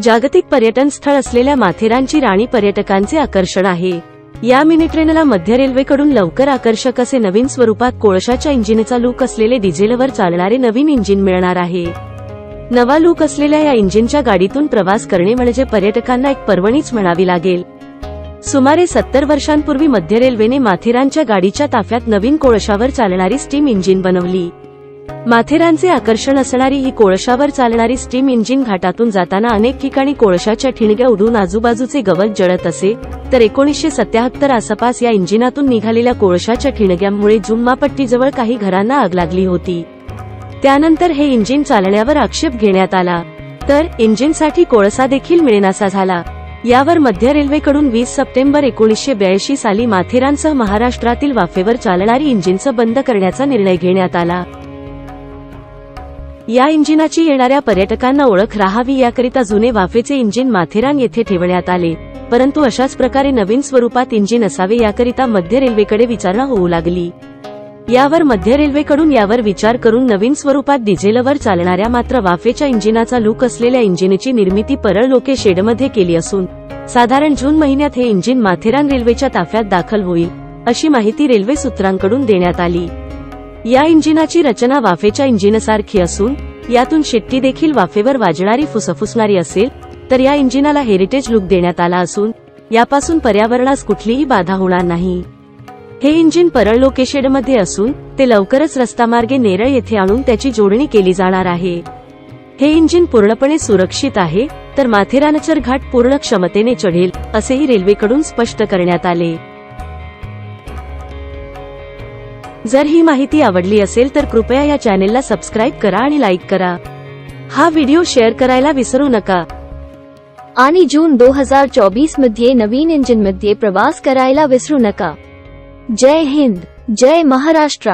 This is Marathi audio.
जागतिक पर्यटन स्थळ असलेल्या माथेरानची राणी पर्यटकांचे आकर्षण आहे. या मिनी ट्रेनला मध्य रेल्वेकडून लवकर आकर्षक असे नवीन स्वरूपात कोळशाच्या इंजिनचा लूक असलेले डिझेलवर चालणारे नवीन इंजिन मिळणार आहे. नवा लूक असलेल्या या इंजिनच्या गाडीतून प्रवास करणे म्हणजे पर्यटकांना एक पर्वणीच म्हणावी लागेल. सुमारे सत्तर वर्षांपूर्वी मध्य रेल्वेने माथेरानच्या गाडीच्या ताफ्यात नवीन कोळशावर चालणारी स्टीम इंजिन बनवली. माथेरानचे आकर्षण असणारी ही कोळशावर चालणारी स्टीम इंजिन घाटातून जाताना अनेक ठिकाणी कोळशाच्या ठिणग्या उडून आजूबाजूचे गवत जळत असे तर एकोणीसशे सत्याहत्तर आसपास या इंजिनातून निघालेल्या कोळशाच्या ठिणग्यांमुळे जुम्मापट्टीजवळ काही घरांना आग लागली होती. त्यानंतर हे इंजिन चालण्यावर आक्षेप घेण्यात आला. तर इंजिनसाठी कोळसा देखील मिळेनासा झाला. यावर मध्य रेल्वेकडून वीस सप्टेंबर एकोणीसशे ब्याऐंशी साली माथेरानसह महाराष्ट्रातील वाफेवर चालणारी इंजिनचं बंद करण्याचा निर्णय घेण्यात आला. या इंजिनाची येणाऱ्या पर्यटकांना ओळख राहावी याकरिता जुने वाफेचे इंजिन माथेरान येथे ठेवण्यात आले. परंतु अशाच प्रकारे नवीन स्वरूपात इंजिन असावे याकरिता मध्य रेल्वेकडे विचारणा होऊ लागली. यावर मध्य रेल्वेकडून यावर विचार करून नवीन स्वरूपात डिझेलवर चालणाऱ्या मात्र वाफेच्या इंजिनाचा लूक असलेल्या इंजिनची निर्मिती परळ लोके शेडमध्ये केली असून साधारण जून महिन्यात हे इंजिन माथेरान रेल्वेच्या ताफ्यात दाखल होईल अशी माहिती रेल्वे सूत्रांकडून देण्यात आली. या इंजिनाची रचना वाफेच्या इंजिनसारखी असून यातून शेट्टी देखील वाफेवर वाजणारी फुसफुसणारी असेल तर या इंजिनाला हेरिटेज लुक देण्यात आला असून यापासून पर्यावरणास कुठलीही बाधा होणार नाही. हे इंजिन परळ लोकेशेडमध्ये असून ते लवकरच रस्तामार्गे नेरळ येथे आणून त्याची जोडणी केली जाणार आहे. हे इंजिन पूर्णपणे सुरक्षित आहे तर माथेरानचर घाट पूर्ण क्षमतेने चढेल असेही रेल्वेकडून स्पष्ट करण्यात आले. जर ही माहिती आवडली असेल तर कृपया या चॅनेलला सबस्क्राईब करा आणि लाईक करा. हा व्हिडिओ शेअर करायला विसरू नका. आणि जून 2024 मध्ये नवीन इंजिनमध्ये प्रवास करायला विसरू नका. जय हिंद जय महाराष्ट्र.